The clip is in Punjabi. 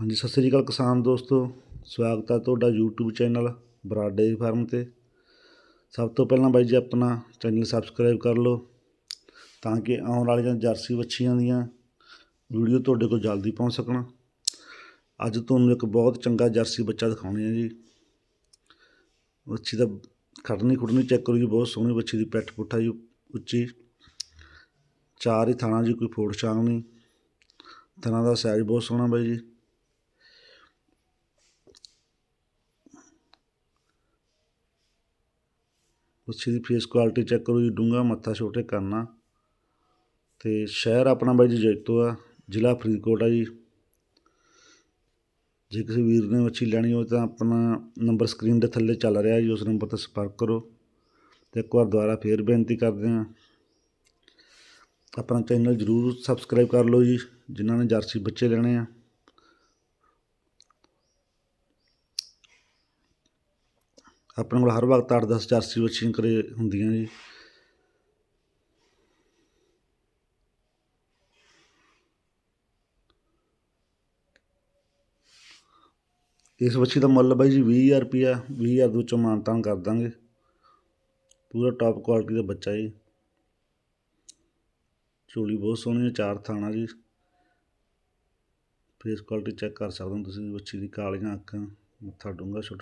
ਹਾਂਜੀ, ਸਤਿ ਸ੍ਰੀ ਅਕਾਲ ਕਿਸਾਨ ਦੋਸਤੋ। ਸਵਾਗਤ ਹੈ ਤੁਹਾਡਾ YouTube ਚੈਨਲ ਬਰਾਡ ਡੇਅਰੀ ਫਾਰਮ 'ਤੇ। ਸਭ ਤੋਂ ਪਹਿਲਾਂ ਬਾਈ ਜੀ ਆਪਣਾ ਚੈਨਲ ਸਬਸਕ੍ਰਾਈਬ ਕਰ ਲਓ ਤਾਂ ਕਿ ਆਉਣ ਵਾਲੀਆਂ ਜਰਸੀ ਵੱਛੀਆਂ ਦੀਆਂ ਵੀਡੀਓ ਤੁਹਾਡੇ ਕੋਲ ਜਲਦੀ ਪਹੁੰਚ ਸਕਣ। ਅੱਜ ਤੁਹਾਨੂੰ ਇੱਕ ਬਹੁਤ ਚੰਗਾ ਜਰਸੀ ਬੱਚਾ ਦਿਖਾਉਣੇ ਆ ਜੀ। ਵੱਛੀ ਦਾ ਖੜਨੀ ਖੁੜਨੀ ਚੈੱਕ ਕਰੋ ਜੀ ਬਹੁਤ ਸੋਹਣੀ ਵੱਛੀ ਦੀ ਪਿੱਠ ਪੁੱਠਾ ਜੀ ਉੱਚੀ। ਚਾਰ ਹੀ ਥਾਣਾ ਜੀ ਕੋਈ ਫੋੜ ਛਾਂਗ ਨਹੀਂ। ਥਣਾ ਦਾ ਸਾਈਜ਼ ਬਹੁਤ ਸੋਹਣਾ ਬਾਈ ਜੀ। ਮੱਛੀ ਦੀ ਫੇਸ ਕੁਆਲਿਟੀ ਚੈੱਕ ਕਰੋ ਜੀ, ਡੂੰਘਾ ਮੱਥਾ ਛੋਟੇ ਕੰਨ ਆ ਤੇ ਸ਼ਹਿਰ ਆਪਣਾ ਬਾਈ ਜੀ ਜੈਤੋ ਆ, ਜ਼ਿਲ੍ਹਾ ਫਰੀਦਕੋਟ ਆ ਜੀ। ਜੇ ਕਿਸੇ ਵੀਰ ਨੇ ਮੱਛੀ ਲੈਣੀ ਹੋਵੇ ਤਾਂ ਆਪਣਾ ਨੰਬਰ ਸਕਰੀਨ ਦੇ ਥੱਲੇ ਚੱਲ ਰਿਹਾ ਜੀ, ਉਸ ਨੰਬਰ ਤੇ ਸੰਪਰਕ ਕਰੋ। ਤੇ ਇੱਕ ਵਾਰ ਦੁਬਾਰਾ ਫੇਰ ਬੇਨਤੀ ਕਰਦੇ ਹਾਂ। ਆਪਣਾ ਚੈਨਲ ਜਰੂਰ ਸਬਸਕ੍ਰਾਈਬ ਕਰ ਲਓ ਜੀ, ਜਿਨ੍ਹਾਂ ਨੇ ਜਰਸੀ ਬੱਚੇ ਲੈਣੇ ਆ। ਆਪਣੇ ਕੋਲ ਹਰ ਵਕਤ 8-10 ਜਰਸੀ ਵੱਛੀਆਂ ਕਰੇ ਹੁੰਦੀਆਂ ਜੀ। ਇਸ ਵੱਛੀ ਦਾ ਮੁੱਲ ਬਾਈ ਜੀ 20000 ਰੁਪਿਆ 20000 ਦੇ ਵਿੱਚੋਂ ਮਾਨਤਾਨ ਕਰ ਦਾਂਗੇ। ਪੂਰਾ ਟਾਪ ਕੁਆਲਿਟੀ ਦਾ ਬੱਚਾ ਜੀ। ਝੋਲੀ ਬਹੁਤ ਸੋਹਣੀ ਹੈ, ਚਾਰ ਥਾਣਾ ਜੀ। ਫੇਸ ਕੁਆਲਿਟੀ ਚੈੱਕ ਕਰ ਸਕਦੇ ਹੋ ਤੁਸੀਂ, ਵੱਛੀ ਦੀ ਕਾਲੀਆਂ ਅੱਖਾਂ, ਮੱਥਾ ਡੂੰਘਾ, ਛੋਟਾ